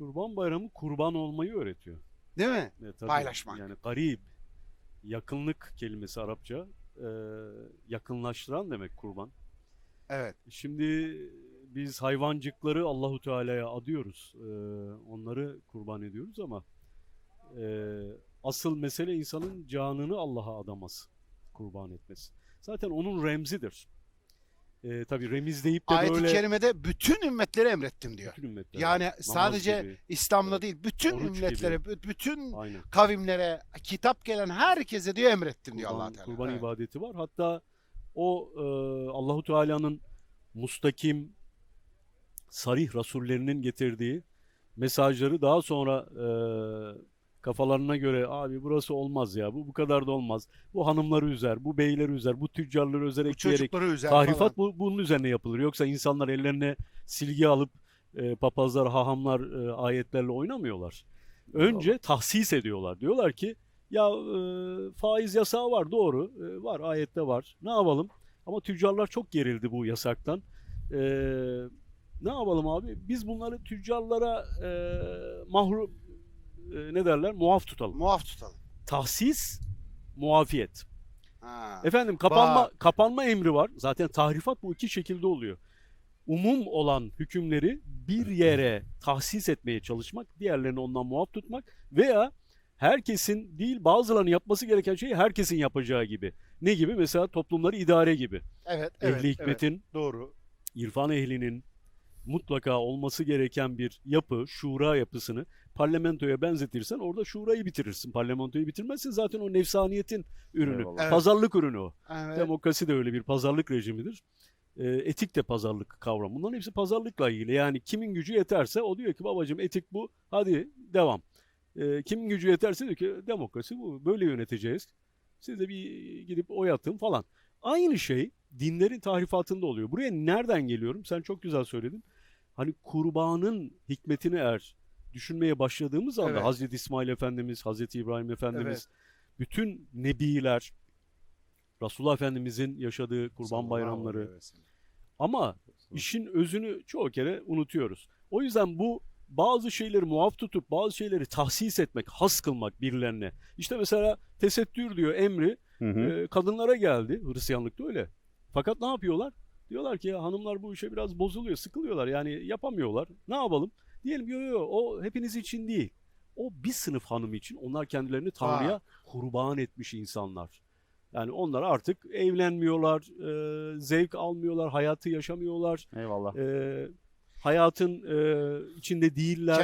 Kurban Bayramı kurban olmayı öğretiyor. Değil mi? E, tabii. Paylaşmak. Yani garip, yakınlık kelimesi Arapça. e, yakınlaştıran demek kurban. Evet. Şimdi biz hayvancıkları Allahu Teala'ya adıyoruz. E, onları kurban ediyoruz ama e, asıl mesele insanın canını Allah'a adaması, kurban etmesi. Zaten onun remzidir. E, tabii remiz deyip de Ayet-i böyle kerimede bütün ümmetleri emrettim diyor. bütün ümmetler. Yani namaz sadece gibi, İslam'da değil, bütün Oruç ümmetlere, bü- bütün aynen. kavimlere, kitap gelen herkese diyor emrettim diyor kurban, Allah Teala. kurban Evet. ibadeti var. Hatta o e, Allahu Teala'nın mustakim sarih rasullerinin getirdiği mesajları daha sonra e, kafalarına göre abi burası olmaz ya bu bu kadar da olmaz. Bu hanımları üzer, bu beyleri üzer, bu tüccarları üzer Bu ekleyerek üzer tahrifat falan. bu, bunun üzerine yapılır. Yoksa insanlar ellerine silgi alıp e, papazlar, hahamlar e, ayetlerle oynamıyorlar. Önce tahsis ediyorlar. Diyorlar ki ya e, faiz yasağı var doğru. E, var ayette var. Ne yapalım? Ama tüccarlar çok gerildi bu yasaktan. E, ne yapalım abi? Biz bunları tüccarlara e, mahrum e, ne derler? Muaf tutalım. Muaf tutalım. Tahsis muafiyet. Ha. Efendim kapanma Bak. kapanma emri var. Zaten tahrifat bu iki şekilde oluyor. Umum olan hükümleri bir yere tahsis etmeye çalışmak, diğerlerini ondan muaf tutmak veya herkesin değil bazılarının yapması gereken şeyi herkesin yapacağı gibi. Ne gibi? Mesela toplumları idare gibi. Evet, evet, Ehli evet. hikmetin, Doğru. irfan ehlinin mutlaka olması gereken bir yapı, şura yapısını parlamentoya benzetirsen orada şurayı bitirirsin. Parlamentoyu bitirmezsin zaten o nefsaniyetin ürünü. Evet. Pazarlık ürünü o. Evet. Demokrasi de öyle bir pazarlık rejimidir. Ee, etik de pazarlık kavramı. Bunların hepsi pazarlıkla ilgili. Yani kimin gücü yeterse o diyor ki babacığım etik bu hadi devam. Ee, kimin gücü yeterse diyor ki demokrasi bu böyle yöneteceğiz. Siz de bir gidip oy atın falan. Aynı şey dinlerin tahrifatında oluyor. Buraya nereden geliyorum? Sen çok güzel söyledin. Hani kurbanın hikmetini eğer düşünmeye başladığımız anda Evet. Hazreti İsmail Efendimiz, Hazreti İbrahim Efendimiz, Evet. bütün nebiler, Resulullah Efendimizin yaşadığı kurban Sallallahu bayramları ama işin özünü çoğu kere unutuyoruz. O yüzden bu bazı şeyleri muaf tutup bazı şeyleri tahsis etmek, has kılmak birilerine. İşte mesela tesettür diyor emri Hı hı. e, kadınlara geldi. Hristiyanlıkta öyle. Fakat ne yapıyorlar? Diyorlar ki ya hanımlar bu işe biraz bozuluyor, sıkılıyorlar. Yani yapamıyorlar. Ne yapalım? Diyelim yo yo o hepiniz için değil. O bir sınıf hanım için onlar kendilerini Tanrı'ya kurban etmiş insanlar. Yani onlar artık evlenmiyorlar, e, zevk almıyorlar, hayatı yaşamıyorlar, Eyvallah. e, hayatın e, içinde değiller.